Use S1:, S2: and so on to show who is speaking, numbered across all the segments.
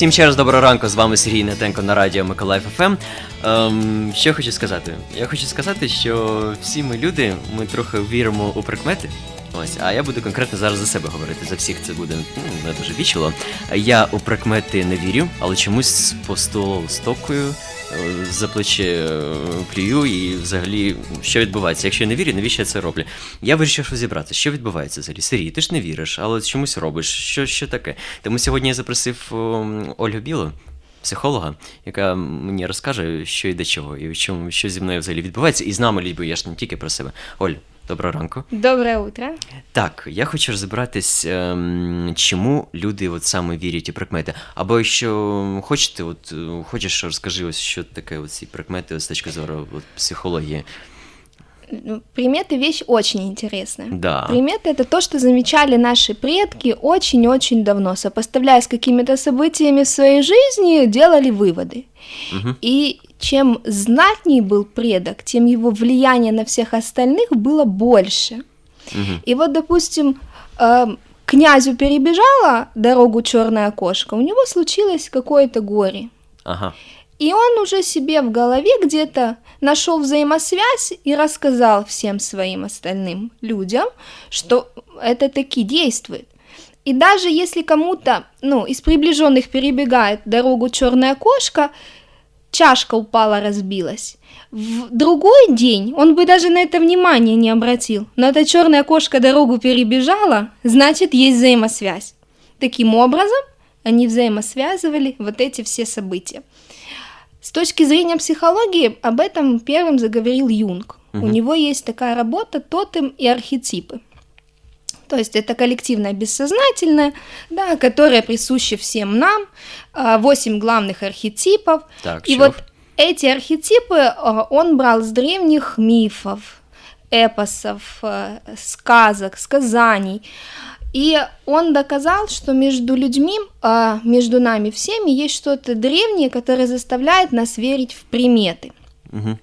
S1: Всім ще раз доброго ранку. З вами Сергій Нетенко на радіо Миколаїв ФМ. Ем, що хочу сказати? Я хочу сказати, що всі ми люди, ми трохи віримо у прикмети. Ось, а я буду конкретно зараз за себе говорити. За всіх це буде ну, не дуже вічило. Я у прикмети не вірю, але чомусь по столу стопкою е, за плече е, плюю і взагалі що відбувається. Якщо я не вірю, навіщо я це роблю? Я вирішив розібрати, що відбувається взагалі. Сергій, ти ж не віриш, але чомусь робиш. Що, що таке? Тому сьогодні я запросив Ольгу Білу. Психолога, яка мені розкаже, що і до чого, і в чому що зі мною взагалі відбувається, і з нами лічбою, я ж не тільки про себе. Оль, доброго ранку.
S2: Доброе утро.
S1: Так, я хочу розібратись, ем, чому люди от саме вірять у прикмети. Або якщо хочете, от е, хочеш, розкажи ось що таке от ці прикмети з точки зору от, психології.
S2: Ну, Приметы вещь очень интересная.
S1: Да.
S2: Приметы это то, что замечали наши предки очень-очень давно, сопоставляя с какими-то событиями в своей жизни, делали выводы.
S1: Мгм.
S2: И чем знатней был предок, тем его влияние на всех остальных было больше.
S1: Мгм.
S2: И вот, допустим, эм, князю перебежала дорогу черная кошка, у него случилось какое-то горе.
S1: Ага.
S2: И он уже себе в голове где-то нашел взаимосвязь и рассказал всем своим остальным людям, что это таки действует. И даже если кому-то, ну, из приближенных перебегает дорогу черная кошка, чашка упала, разбилась. В другой день он бы даже на это внимание не обратил. Но эта черная кошка дорогу перебежала, значит, есть взаимосвязь. Таким образом, они взаимосвязывали вот эти все события. С точки зрения психологии об этом первым заговорил Юнг. У
S1: Мгм.
S2: него есть такая работа «Тотем и архетипы». То есть это коллективное бессознательное, да, которое присуще всем нам, а, восемь главных архетипов.
S1: Так,
S2: И
S1: чё?
S2: вот эти архетипы а, он брал с древних мифов, эпосов, э, сказок, сказаний. И он доказал, что между людьми, а, между нами всеми есть что-то древнее, которое заставляет нас верить в приметы.
S1: Мгм.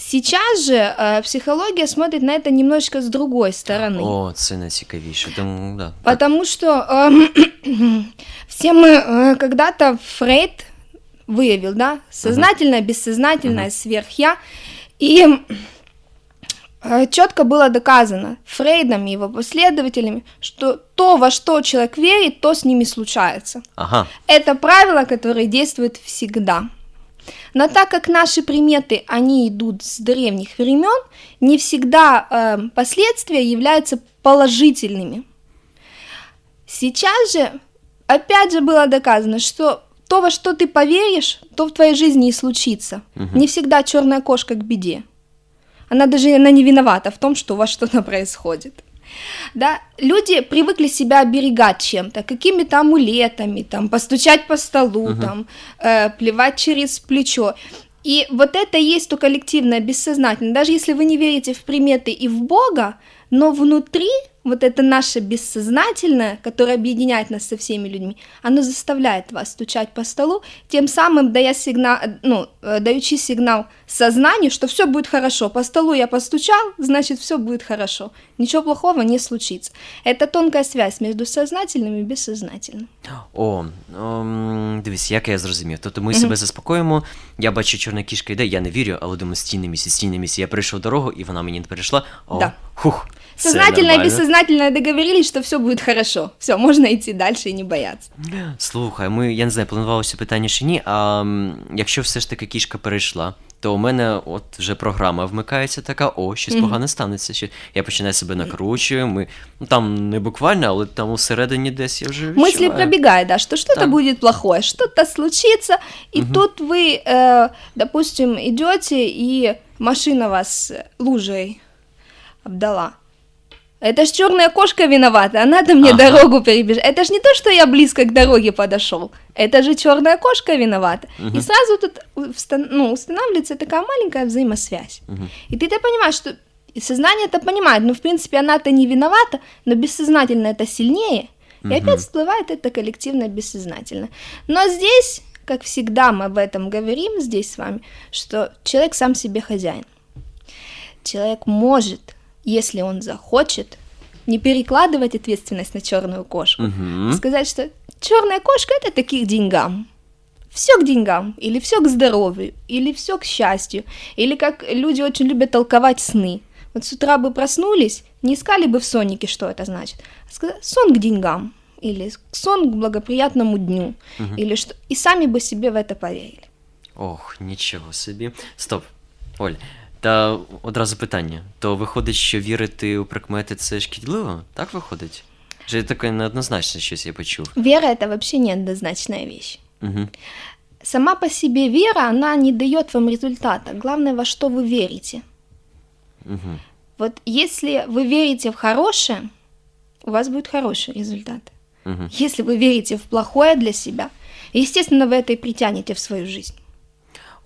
S2: Сейчас же а, психология смотрит на это немножечко с другой стороны.
S1: О, це найцікавіше. Тому, да.
S2: Потому что эм, все мы э, когда-то Фрейд выявил, да, сознательное, бессознательное, сверхя. И четко было доказано Фрейдом и его последователями, что то, во что человек верит, то с ними случается.
S1: Ага.
S2: Это правило, которое действует всегда. Но так как наши приметы, они идут с древних времен, не всегда э, последствия являются положительными. Сейчас же, опять же, было доказано, что то, во что ты поверишь, то в твоей жизни и случится.
S1: Мгм.
S2: Не всегда черная кошка к беде. Она даже она не виновата в том, что у вас что-то происходит. Да, люди привыкли себя оберегать чем-то, какими-то амулетами, там, постучать по столу,
S1: Мгм.
S2: там, э, плевать через плечо. И вот это и есть то коллективное, бессознательное. Даже если вы не верите в приметы и в Бога, но внутри вот это наше бессознательное, которое объединяет нас со всеми людьми, оно заставляет вас стучать по столу, тем самым дая сигнал, ну, э, даючи сигнал сознанию, что все будет хорошо. По столу я постучал, значит все будет хорошо. Ничего плохого не случится. Это тонкая связь между сознательным и бессознательным.
S1: О, ем, дивись, як я зрозумів. Тобто ми себе заспокоїмо. Я бачу, чорна кішка йде, я не вірю, але думаю, стійний місяць, стійний місяць. Я прийшов дорогу, і вона мені не перейшла. О,
S2: Да.
S1: хух. все
S2: Сознательно и
S1: нормально.
S2: бессознательно договорились, что все будет хорошо. Все, можно идти дальше и не бояться.
S1: Слухай, ми, я не знаю, планувалося питання чи ні, а м, якщо все ж таки кішка перейшла, то у мене от вже програма вмикається така, о, щось
S2: Мгм.
S1: погане станеться. Ще я починаю себе накручую. Ми ну там не буквально, але там усередині десь я вже
S2: Мысли
S1: відчуваю.
S2: пробегают, да, что что-то
S1: Да.
S2: будет плохое, что-то случится, и
S1: Мгм.
S2: тут вы, э, допустим, идете, и машина вас э, лужей обдала. Это ж черная кошка виновата, она-то мне
S1: Ага.
S2: дорогу перебежит. Это ж не то, что я близко к дороге подошел. Это же черная кошка виновата. И
S1: Мгм.
S2: сразу тут встан- ну, устанавливается такая маленькая взаимосвязь.
S1: Мгм.
S2: И ты-то понимаешь, что и сознание это понимает, ну, в принципе, она-то не виновата, но бессознательно это сильнее. И
S1: Мгм.
S2: опять всплывает это коллективно бессознательно. Но здесь, как всегда мы об этом говорим здесь с вами, что человек сам себе хозяин. Человек может, если он захочет, не перекладывать ответственность на черную кошку.
S1: Мгм.
S2: Сказать, что черная кошка это таких деньгам. Все к деньгам, или все к здоровью, или все к счастью, или как люди очень любят толковать сны. Вот с утра бы проснулись, не искали бы в соннике, что это значит, а сказали, сон к деньгам, или сон к благоприятному дню, или что, и сами бы себе в это поверили.
S1: Ох, нічого собі. Стоп. Оль, та одразу питання. То виходить, що вірити у прикмети це шкідливо? Так виходить? Вже таке неоднозначне щось я почув.
S2: Вера это вообще неоднозначная вещь.
S1: Угу.
S2: Сама по себе вера, она не дает вам результата. Главное, во что вы верите.
S1: Угу.
S2: Вот если вы верите в хорошее, у вас будет хороший результат.
S1: Угу.
S2: Если вы верите в плохое для себя, естественно, вы это и притянете в свою жизнь.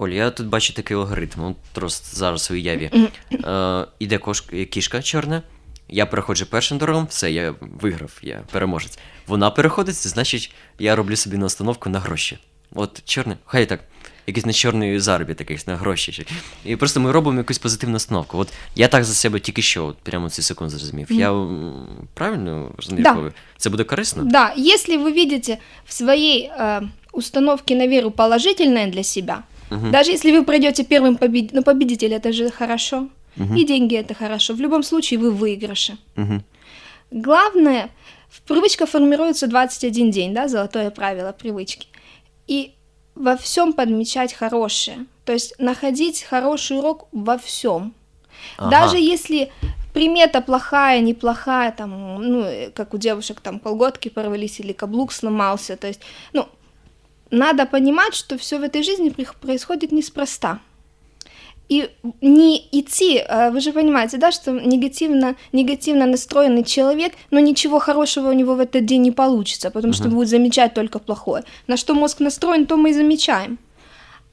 S1: Оль, я тут бачу такий алгоритм, от просто зараз у уяві. Е, іде кошка, кішка чорна, я переходжу першим дорогом, все, я виграв, я переможець. Вона переходить, значить, я роблю собі настановку на гроші. От чорне, хай так, якийсь на чорний заробіток, якийсь на гроші. І просто ми робимо якусь позитивну настановку. От я так за себе тільки що, от прямо цю секунду зрозумів. Я м, правильно розмірковую? Це буде корисно?
S2: Да, если вы видите в своей э, установке на веру положительное для себя, даже если вы пройдете первым победителем, ну победитель это же хорошо, и деньги это хорошо, в любом случае вы в выигрыше.
S1: Угу.
S2: Главное, привычка формируется 21 день, да, золотое правило привычки. И во всем подмечать хорошее. То есть находить хороший урок во всем.
S1: Ага.
S2: Даже если примета плохая, неплохая, там, ну, э, как у девушек там колготки порвались или каблук сломался, то есть, ну, надо понимать, что все в этой жизни происходит неспроста. И не идти, э, вы же понимаете, да, что негативно, негативно настроенный человек, но ничего хорошего у него в этот день не получится, потому что будет замечать только плохое. На что мозг настроен, то мы и замечаем.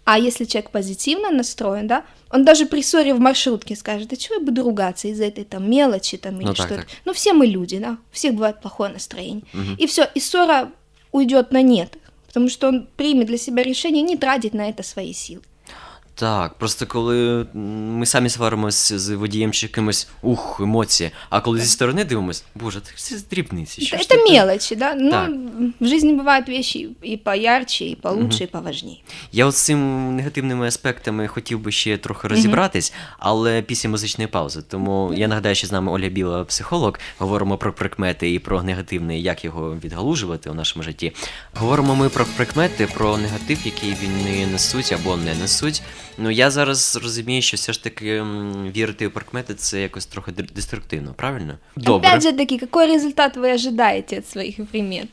S2: А если человек позитивно настроен, да, он даже при ссоре в маршрутке скажет, да чего я буду ругаться из-за этой там мелочи там или
S1: Ну
S2: что-то.
S1: так.
S2: Ну все мы люди, да, у всех бывает плохое настроение. И все, и ссора уйдет на нет, потому что он примет для себя решение не тратить на это свои силы.
S1: Так, просто коли м, ми самі сваримось з водієм чи кимось, ух, емоції, а коли зі сторони дивимось, боже, так це дрібниці. Що
S2: это
S1: ж
S2: это
S1: таке?
S2: мелочи, да, но
S1: Так.
S2: в жизни бывают вещи и поярче, и получше, и поважнее.
S1: Я от з цими негативними аспектами хотів би ще трохи розібратись, але після музичної паузи. Тому я нагадаю, що з нами Оля Біла, психолог. Говоримо про прикмети і про негативне, як його відгалужувати у нашому житті. Говоримо ми про прикмети, про негатив, який вони несуть або не несуть. Ну я зараз розумію, що все ж таки м, вірити у прикмети це якось трохи деструктивно, правильно?
S2: Опять же таки, какой результат вы ожидаете от своих примет?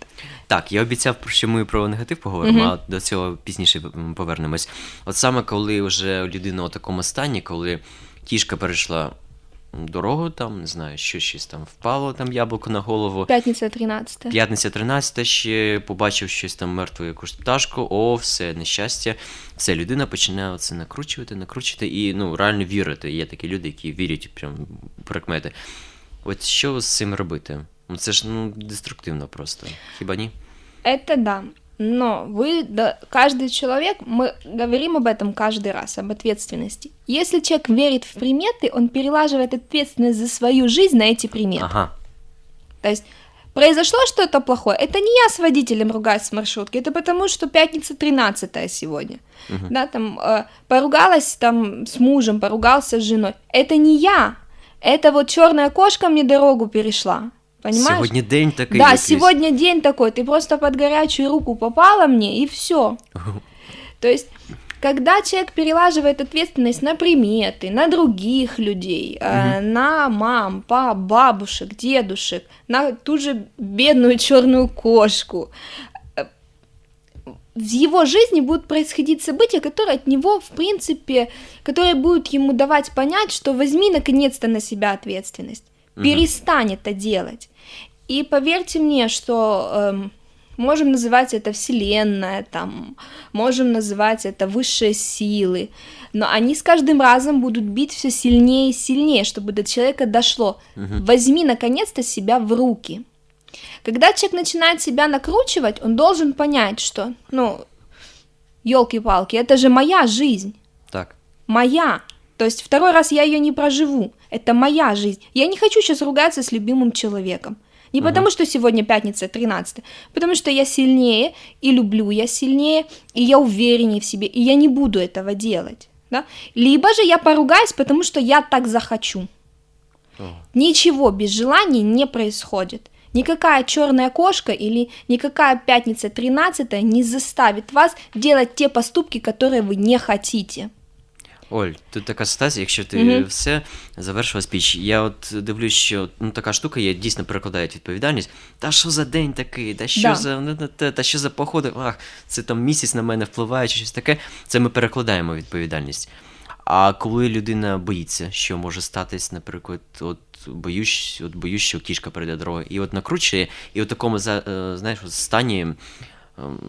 S1: Так, я обіцяв, що ми про негатив поговоримо, а до цього пізніше м, повернемось. От саме коли вже людина у такому стані, коли кішка перейшла дорогу, там, не знаю, що щось там впало, там яблуко на голову.
S2: Пятница 13
S1: П'ятниця 13 ще побачив щось там мертву якусь пташку, о, все, нещастя. Все, людина починає це накручувати, накручувати і ну, реально вірити. Є такі люди, які вірять прям прикмети. От що з цим робити? Ну це ж ну, деструктивно просто. Хіба ні?
S2: Это да. Но вы, да, каждый человек, мы говорим об этом каждый раз, об ответственности. Если человек верит в приметы, он перелаживает ответственность за свою жизнь на эти приметы.
S1: Ага.
S2: То есть произошло что-то плохое, это не я с водителем ругаюсь с маршрутки, это потому что пятница 13 сегодня. Да, там э, поругалась там с мужем, поругался с женой. Это не я. Это вот черная кошка мне дорогу перешла. Понимаешь?
S1: Сьогодні день такий.
S2: Да, сегодня день такой, ты просто под горячую руку попала мне, и все. То есть, когда человек перелаживает ответственность на приметы, на других людей, э, на мам, пап, бабушек, дедушек, на ту же бедную черную кошку, э, в его жизни будут происходить события, которые от него, в принципе, которые будут ему давать понять, что возьми наконец-то на себя ответственность, перестань это делать. И поверьте мне, что эм, можем называть это вселенная, там, можем называть это высшие силы, но они с каждым разом будут бить все сильнее и сильнее, чтобы до человека дошло. Возьми наконец-то себя в руки. Когда человек начинает себя накручивать, он должен понять, что, ну, елки-палки, это же моя жизнь,
S1: Так.
S2: моя. То есть второй раз я ее не проживу. Это моя жизнь. Я не хочу сейчас ругаться с любимым человеком. Не потому, что сегодня пятница 13, потому что я сильнее, и люблю я сильнее, и я увереннее в себе, и я не буду этого делать. Да? Либо же я поругаюсь, потому что я так захочу.
S1: О.
S2: Ничего без желаний не происходит. Никакая черная кошка или никакая пятница 13 не заставит вас делать те поступки, которые вы не хотите.
S1: Оль, тут така ситуація, якщо ти
S2: Мгм.
S1: все завершила спіч. Я от дивлюсь, що ну така штука є, дійсно перекладають відповідальність. Та що за день такий, та що
S2: Да.
S1: за ну, та, та, та що за походи, ах, це там місяць на мене впливає, чи щось таке. Це ми перекладаємо відповідальність. А коли людина боїться, що може статись, наприклад, от боюсь, от боюсь, що кішка перейде дорогу, і от накручує, і в такому за- е, знаєш, стані. ем,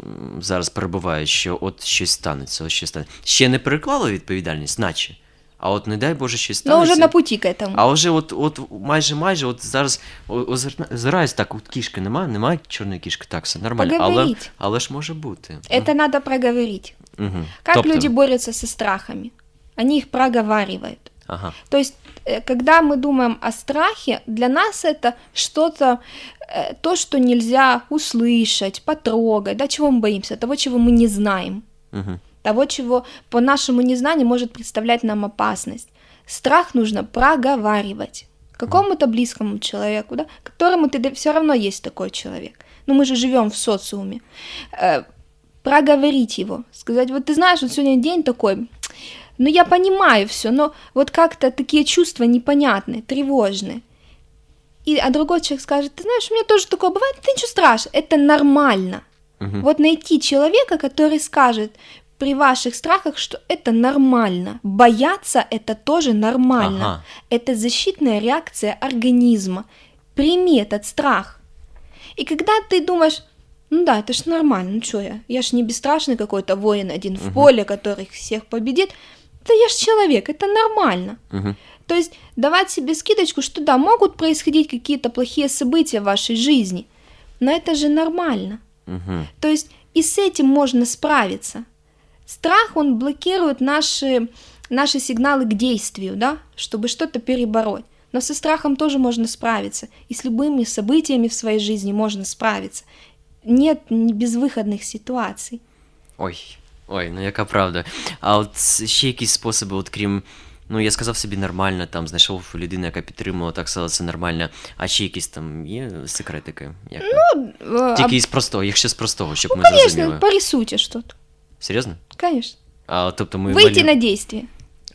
S1: Зараз перебуває, що от щось станеться, от щось станеться. Ще не переклала відповідальність, наче. А от не дай Боже, щось
S2: Но
S1: станеться.
S2: уже на пути к этому.
S1: А вже от, от майже майже, от зараз о- озирна- озираюсь, так, от кішки немає, немає чорної кішки, так, все нормально. Але,
S2: Поговоріть.
S1: але ж може бути.
S2: Это надо проговорить.
S1: Угу.
S2: Как люди борются со страхами? Они их проговаривают.
S1: Ага.
S2: То есть, э, когда мы думаем о страхе, для нас это что-то, э, то, что нельзя услышать, потрогать, да, чего мы боимся, того, чего мы не знаем,
S1: Угу.
S2: того, чего по нашему незнанию может представлять нам опасность. Страх нужно проговаривать какому-то близкому человеку, да, которому ты все равно есть такой человек. Ну, мы же живем в социуме. Э, проговорить его, сказать, вот ты знаешь, вот сегодня день такой, ну я понимаю все, но вот как-то такие чувства непонятные, тревожные. И, а другой человек скажет, ты знаешь, у меня тоже такое бывает, это ничего страшного, это нормально.
S1: Угу.
S2: Вот найти человека, который скажет при ваших страхах, что это нормально. Бояться это тоже нормально.
S1: Ага.
S2: Это защитная реакция организма. Прими этот страх. И когда ты думаешь, ну да, это ж нормально, ну что я, я ж не бесстрашный какой-то воин один в поле, который всех победит. Да я ж человек, это нормально.
S1: Угу.
S2: То есть давать себе скидочку, что да, могут происходить какие-то плохие события в вашей жизни, но это же нормально.
S1: Угу.
S2: То есть и с этим можно справиться. Страх, он блокирует наши, наши сигналы к действию, да, чтобы что-то перебороть. Но со страхом тоже можно справиться. И с любыми событиями в своей жизни можно справиться. Нет безвыходных ситуаций.
S1: Ой, ой, ну яка правда. А от ще якісь способи, от крім. Ну, я сказав собі нормально, там знайшов людину, яка підтримувала, так сказала, це нормально. А ще якісь там є секретики? Як?
S2: Э,
S1: Тільки
S2: а-
S1: із простого, якщо з простого, щоб ми
S2: конечно,
S1: зрозуміли.
S2: порисуйте что-то.
S1: Серйозно?
S2: Конечно.
S1: А тобто ми
S2: Выйти
S1: малю-
S2: на действие.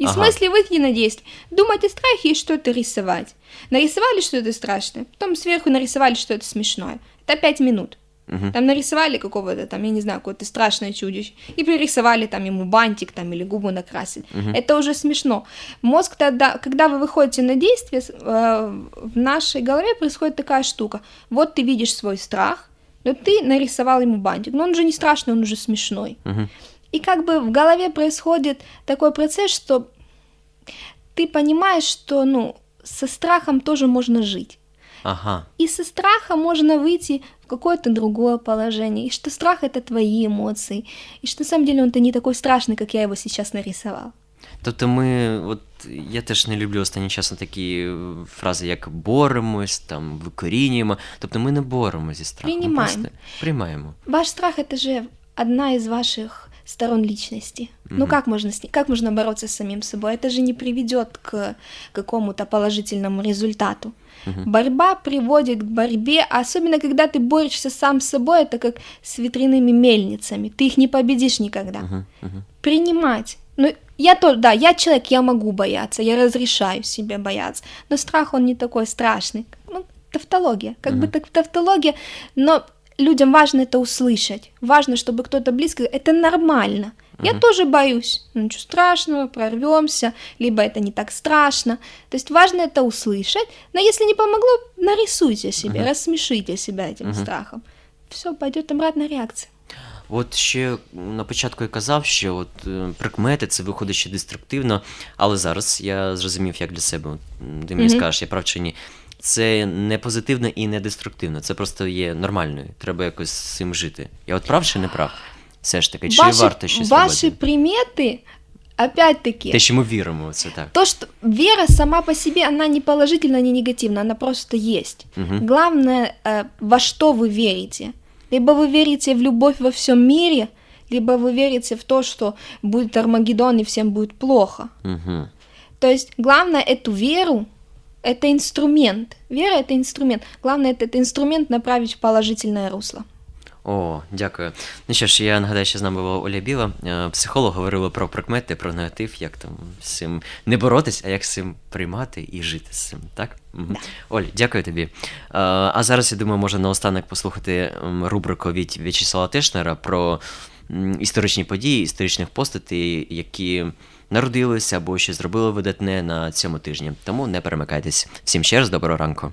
S2: И в
S1: Ага.
S2: смысле выйти на действие. Думать о страхе и что-то рисовать. Нарисовали что-то страшное, потом сверху нарисовали что-то смешное. Это пять минут.
S1: Мгм.
S2: Там нарисовали какого-то там, я не знаю, какое-то страшное чудище. И пририсовали там ему бантик там или губу накрасили. Это уже смешно. Мозг тогда, когда вы выходите на действие, э, в нашей голове происходит такая штука. Вот ты видишь свой страх, но ты нарисовал ему бантик. Но он уже не страшный, он уже смешной.
S1: Мгм.
S2: И как бы в голове происходит такой процесс, что ты понимаешь, что ну, со страхом тоже можно жить.
S1: Ага.
S2: И со страха можно выйти в какое-то другое положение. И что страх это твои эмоции. И что на самом деле он-то не такой страшный, как я его сейчас нарисовал.
S1: Тобто ми, от я теж не люблю останнім часом такі е, фрази, як боремось, там викорінюємо. Тобто ми не боремось зі страхом. ми
S2: Приймаємо.
S1: просто приймаємо.
S2: Ваш страх это же одна из ваших сторон личности. Ну
S1: Мгм.
S2: как можно с как можно бороться с самим собой? Это же не приведет к какому-то положительному результату.
S1: Мгм.
S2: Борьба приводит к борьбе, особенно когда ты борешься сам с собой, это как с ветряными мельницами. Ты их не победишь никогда.
S1: Угу, угу.
S2: Принимать. Ну, я то, да, я человек, я могу бояться, я разрешаю себе бояться. Но страх, он не такой страшный. Ну, тавтология. Как бы
S1: Мгм.
S2: так тавтология, но людям важно это услышать. Важно, чтобы кто-то близко... Это нормально. Я
S1: Мгм.
S2: тоже боюсь. Ну, ничего страшного, прорвемся, либо это не так страшно. То есть важно это услышать. Но если не помогло, нарисуйте себе,
S1: Мгм.
S2: рассмешите себя этим
S1: Мгм.
S2: страхом. Все, пойдет обратная реакция.
S1: От ще на початку я казав, що от е, прикмети це виходить ще деструктивно, але зараз я зрозумів, як для себе. От, м, Ти мені
S2: Мгм.
S1: скажеш, я прав чи ні. Це не позитивно і не деструктивно, це просто є нормальною. Треба якось з цим жити. Я от прав чи не прав? Все ж таки, чи
S2: ваши,
S1: варто щось
S2: ваши
S1: робити?
S2: приметы опять-таки,
S1: Те, що ми віримо, це так.
S2: то, что вера сама по себе, она не положительна, не негативна, она просто есть.
S1: Мгм.
S2: Главное, э, во что вы верите. Либо вы верите в любовь во всем мире, либо вы верите в то, что будет Армагеддон и всем будет плохо.
S1: Угу.
S2: То есть главное эту веру, это инструмент. Вера это инструмент. Главное этот инструмент направить в положительное русло.
S1: О, дякую. Ну що ж, я нагадаю, що з нами була Оля Біла, е, психолог, говорила про прикмети, про негатив, як там з цим не боротись, а як з цим приймати і жити з цим, так? Мгм. Оль, дякую тобі. Е, А зараз, я думаю, можна наостанок послухати м, рубрику від В'ячеслава Тишнера про м, історичні події, історичних постатей, які Народилися або що зробили видатне на цьому тижні. Тому не перемикайтесь. Всім ще раз доброго ранку.